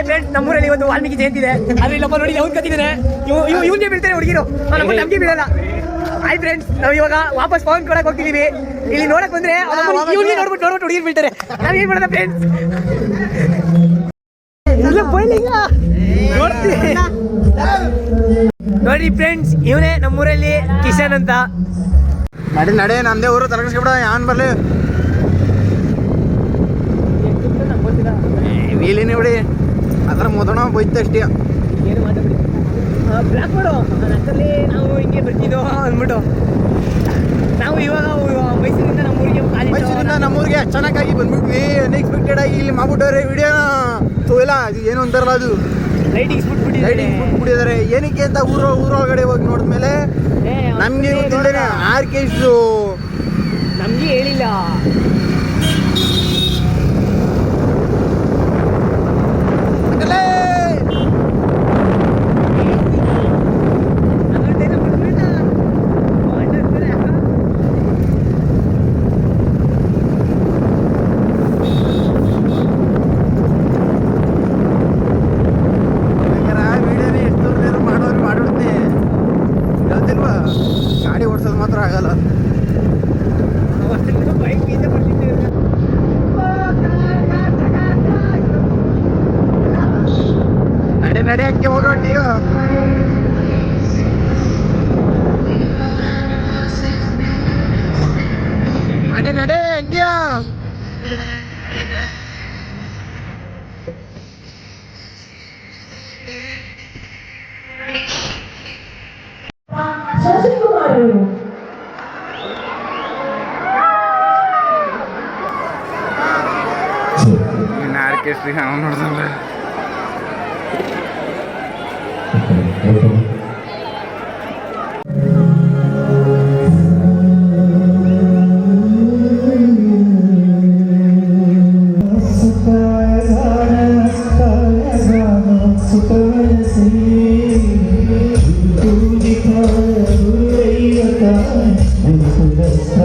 Hi friends ನಮ್ಮೂರಲ್ಲಿ ಒಂದು ವಾಲ್ಮೀಕಿ ಜಯಂತಿ ಇದೆ. ಆದ್ರೆ ಇಲ್ಲಪ್ಪ ನೋಡಿ ಅವ್ನು ಕತ್ತಿದ್ದಾನೆ ಇವ್ ಇವ್ ಇವ್ನಿಗೆ ಬೀಳ್ತಾರೆ ಹುಡುಗಿರು. ನಮ್ಮ ನಮ್ಗೆ ಬೀಳಲ್ಲ ಹಾಯ್ ಫ್ರೆಂಡ್ಸ್ ನಾವು ಇವಾಗ ವಾಪಸ್ ಫೋನ್ ಕೊಡಕ್ ಹೋಗ್ತಿದೀವಿ. ಇಲ್ಲಿ ನೋಡಕ್ ಬಂದ್ರೆ ಇವ್ನಿಗೆ ನೋಡ್ಬಿಟ್ಟು ನೋಡ್ಬಿಟ್ಟು ಹುಡುಗಿರು ಬೀಳ್ತಾರೆ ನಾವ್ ಏನ್ ಮಾಡೋದ ಫ್ರೆಂಡ್ಸ್ ನೋಡಿ ಫ್ರೆಂಡ್ಸ್ ಇವನೇ ನಮ್ಮೂರಲ್ಲಿ ಕಿಶನ್ ಅಂತ. ನಡೆ ನಡೆ ನಮ್ದೇ ಊರು ತಲಗಿಸ್ಬಿಡ ಯಾನ್ ಬರ್ಲಿ? ವೀಲಿನಿ ಬಿಡಿ. ಅದ್ರ ಮೊದಲ ಬೈತ ಅಷ್ಟೇ. ಏನು ಮಾತಾಡ್ಬಿಡಿ. ಬ್ಲಾಕ್ ಮಾಡು ಅದರಲ್ಲಿ ನಾವು ಹಿಂಗೆ ಬರ್ತಿದ್ದೋ ಅಂದ್ಬಿಟ್ಟು. ನಾವು ಇವಾಗ ಮೈಸೂರಿಂದ ನಮ್ಮೂರಿಗೆ ಮೈಸೂರಿಂದ ನಮ್ಮೂರಿಗೆ ಚೆನ್ನಾಗಿ ಬಂದ್ಬಿಟ್ವಿ. ಅನ್ಎಕ್ಸ್ಪೆಕ್ಟೆಡ್ ಆಗಿ ಇಲ್ಲಿ ಮಾಡ್ಬಿಟ್ಟವ್ರೆ ವಿಡಿಯೋ ತೋಯಿಲ್ಲ ಅದು ಏನು ಅಂತಾರಲ್ಲ ಅದು? ಲೈಟಿಂಗ್ಸ್ ಬಿಟ್ಬಿಟ್ಟು ಲೈಟಿಂಗ್ ಬಿಟ್ಬಿಟ್ಟಿದ್ದಾರೆ. ಏನಕ್ಕೆ ಅಂತ ಊರ ಊರೊಳಗಡೆ ಹೋಗಿ ನೋಡಿದ್ಮೇಲೆ ನಮ್ಗೆ ಕೆ ಆರ್ಕೆಸ್ಟ್ರು ನಮಗೆ ಹೇಳಿಲ್ಲ. ಗಾಡಿ ಓಡಿಸೋದು ಮಾತ್ರ ಆಗಲ್ಲ. ನಡೆ ನಡೆ ಹಂಗೆ ಈಗ ನಡೆ ನಡೆ ಹಂಗೆ. barulho. Que se não nos this.